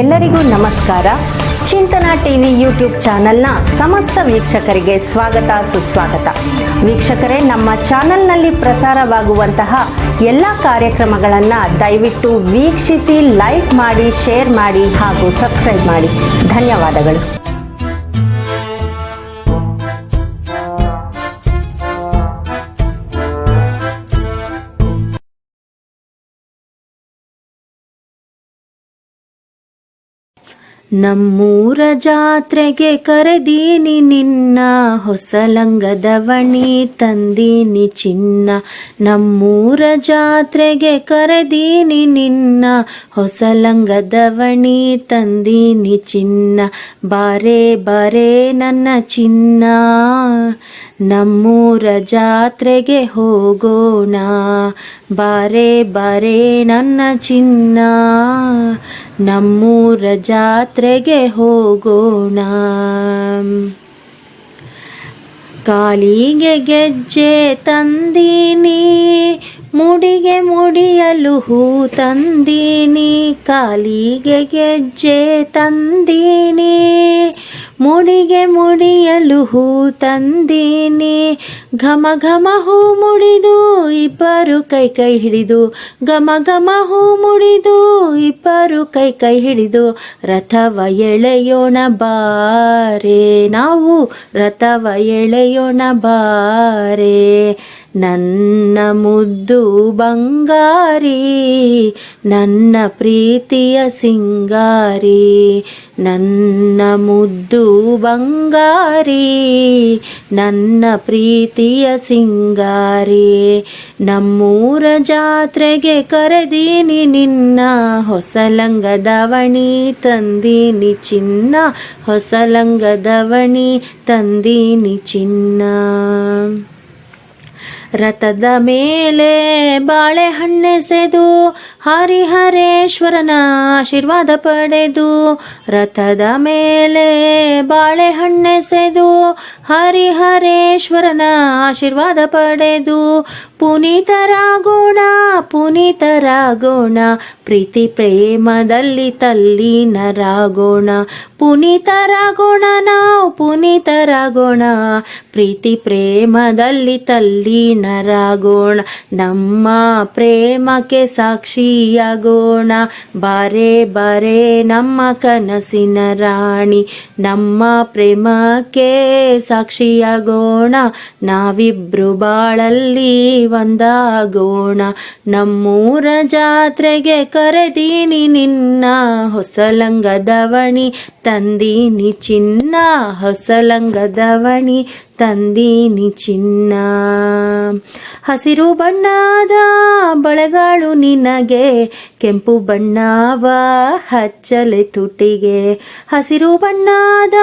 ಎಲ್ಲರಿಗೂ ನಮಸ್ಕಾರ. ಚಿಂತನ ಟಿವಿ ಯೂಟ್ಯೂಬ್ ಚಾನೆಲ್ನ ಸಮಸ್ತ ವೀಕ್ಷಕರಿಗೆ ಸ್ವಾಗತ, ಸುಸ್ವಾಗತ. ವೀಕ್ಷಕರೇ, ನಮ್ಮ ಚಾನೆಲ್ನಲ್ಲಿ ಪ್ರಸಾರವಾಗುವಂತಹ ಎಲ್ಲ ಕಾರ್ಯಕ್ರಮಗಳನ್ನು ದಯವಿಟ್ಟು ವೀಕ್ಷಿಸಿ, ಲೈಕ್ ಮಾಡಿ, ಶೇರ್ ಮಾಡಿ ಹಾಗೂ ಸಬ್ಸ್ಕ್ರೈಬ್ ಮಾಡಿ. ಧನ್ಯವಾದಗಳು. ನಮ್ಮೂರ ಜಾತ್ರೆಗೆ ಕರೆದೀನಿ ನಿನ್ನ, ಹೊಸ ಹೊಸಲಂಗದವಣಿ ತಂದೀನಿ ಚಿನ್ನ. ನಮ್ಮೂರ ಜಾತ್ರೆಗೆ ಕರೆದೀನಿ ನಿನ್ನ, ಹೊಸ ಲಂಗದವಣಿ ತಂದೀನಿ ಚಿನ್ನ. ಬಾರೆ ಬಾರೆ ನನ್ನ ಚಿನ್ನ, ನಮ್ಮೂರ ಜಾತ್ರೆಗೆ ಹೋಗೋಣ. ಬಾರೆ ಬಾರೆ ನನ್ನ ಚಿನ್ನ. ನಮ್ಮೂರ ಜಾತ್ರೆಗೆ ಹೋಗೋಣ. ಕಾಲಿಗೆ ಗೆಜ್ಜೆ ತಂದೀನಿ ಮುಡಿಗೆ ಮುಡಿಯಲು ಹೂ ತಂದೀನಿ ಕಾಲಿಗೆ ಗೆಜ್ಜೆ ತಂದೀನಿ ಮುಡಿಗೆ ಮುಡಿಯಲು ಹೂ ತಂದೀನಿ. ಘಮ ಘಮ ಹೂ ಮುಡಿದು ಇಬ್ಬರು ಕೈ ಕೈ ಹಿಡಿದು. ಘಮ ಘಮ ಹೂ ಮುಡಿದು ಇಬ್ಬರು ಕೈ ಕೈ ಹಿಡಿದು. ರಥವ ಎಳೆಯೋಣ ಬಾರೆ. ನಾವು ರಥವ ಎಳೆಯೋಣ ಬಾರೆ. ನನ್ನ ಮುದ್ದು ಬಂಗಾರಿ, ನನ್ನ ಪ್ರೀತಿಯ ಸಿಂಗಾರಿ, ನನ್ನ ಮುದ್ದು ಬಂಗಾರಿ, ನನ್ನ ಪ್ರೀತಿಯ ಸಿಂಗಾರಿ. ನಮ್ಮೂರ ಜಾತ್ರೆಗೆ ಕರೆದೀನಿ ನಿನ್ನ ಹೊಸಲಂಗದವಣಿ ತಂದೀನಿ ಚಿನ್ನ ಹೊಸಲಂಗದವಣಿ ತಂದೀನಿ ಚಿನ್ನ. ರಥದ ಮೇಲೆ ಬಾಳೆಹಣ್ಣೆಸೆದು ಹರಿಹರೇಶ್ವರನ ಆಶೀರ್ವಾದ ಪಡೆದು ರಥದ ಮೇಲೆ ಬಾಳೆಹಣ್ಣೆಸೆದು ಹರಿಹರೇಶ್ವರನ ಆಶೀರ್ವಾದ ಪಡೆದು ಪುನೀತರಾಗೋಣ ಪುನೀತರಾಗೋಣ, ಪ್ರೀತಿ ಪ್ರೇಮದಲ್ಲಿ ತಲ್ಲೀನರಾಗೋಣ. ಪುನೀತರಾಗೋಣ ನಾವು, ಪುನೀತರಾಗೋಣ, ಪ್ರೀತಿ ಪ್ರೇಮದಲ್ಲಿ ತಲ್ಲೀನರಾಗೋಣ. ನಮ್ಮ ಪ್ರೇಮಕ್ಕೆ ಸಾಕ್ಷಿಯಾಗೋಣ, ಬಾರೆ ಬರೆ ನಮ್ಮ ಕನಸಿನ ರಾಣಿ. ನಮ್ಮ ಪ್ರೇಮಕ್ಕೆ ಸಾಕ್ಷಿಯಾಗೋಣ, ನಾವಿಬ್ರು ಬಾಳಲ್ಲಿ ಒಂದಾಗೋಣ ನಮ್ಮೂರ ಜಾತ್ರೆಗೆ ಕರೆದೀನಿ ನಿನ್ನ ಹೊಸಲಂಗದವಣಿ ತಂದೀನಿ ಚಿನ್ನ ಹೊಸಲಂಗದವಣಿ ತಂದೀನಿ ಚಿನ್ನ. ಹಸಿರು ಬಣ್ಣದ ಬಳೆಗಳು ನಿನಗೆ. ಕೆಂಪು ಬಣ್ಣವ ಹಚ್ಚಲೆ ತುಟಿಗೆ. ಹಸಿರು ಬಣ್ಣದ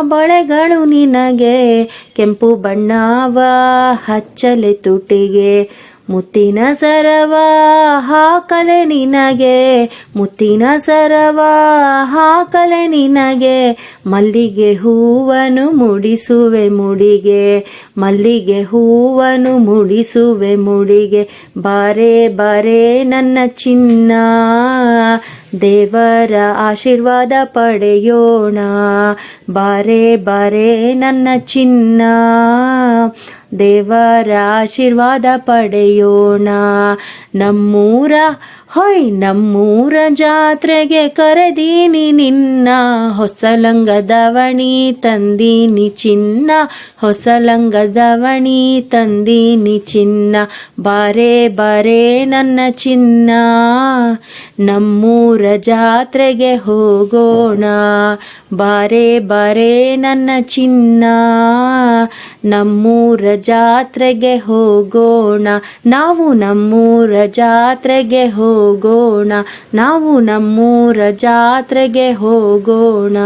ಬಳೆಗಳು ನಿನಗೆ. ಕೆಂಪು ಬಣ್ಣವ ಹಚ್ಚಲೆ ತುಟಿಗೆ. 诶。ಮುತ್ತಿನ ಸರವ ಹಾಕಲೆ ನಿನಗೆ, ಮುತ್ತಿನ ಸರವ ಹಾಕಲೆ ನಿನಗೆ, ಮಲ್ಲಿಗೆ ಹೂವನು ಮುಡಿಸುವೆ ಮುಡಿಗೆ, ಮಲ್ಲಿಗೆ ಹೂವನು ಮುಡಿಸುವೆ ಮುಡಿಗೆ, ಬಾರೆ ಬಾರೆ ನನ್ನ ಚಿನ್ನ, ದೇವರ ಆಶೀರ್ವಾದ ಪಡೆಯೋಣ, ಬಾರೆ ಬಾರೆ ನನ್ನ ಚಿನ್ನ, ದೇವರ ಆಶೀರ್ವಾದ ಪಡೆಯೋಣ ನಮ್ಮೂರ ಹೊಯ್ ನಮ್ಮೂರ ಜಾತ್ರೆಗೆ ಕರೆದೀನಿ ನಿನ್ನ. ಹೊಸಲಂಗದವಣಿ ತಂದೀನಿ ಚಿನ್ನ. ಹೊಸಲಂಗದವಣಿ ತಂದೀನಿ ಚಿನ್ನ. ಬಾರೆ ಬಾರೆ ನನ್ನ ಚಿನ್ನ. ನಮ್ಮೂರ ಜಾತ್ರೆಗೆ ಹೋಗೋಣ. ಬಾರೆ ಬಾರೆ ನನ್ನ ಚಿನ್ನ. ನಮ್ಮೂರ ಜಾತ್ರೆಗೆ ಹೋಗೋಣ. ನಾವು ನಮ್ಮೂರ ಜಾತ್ರೆಗೆ ಹೋಗೋಣ ನಾವು ನಮ್ಮೂರ ಜಾತ್ರೆಗೆ ಹೋಗೋಣ.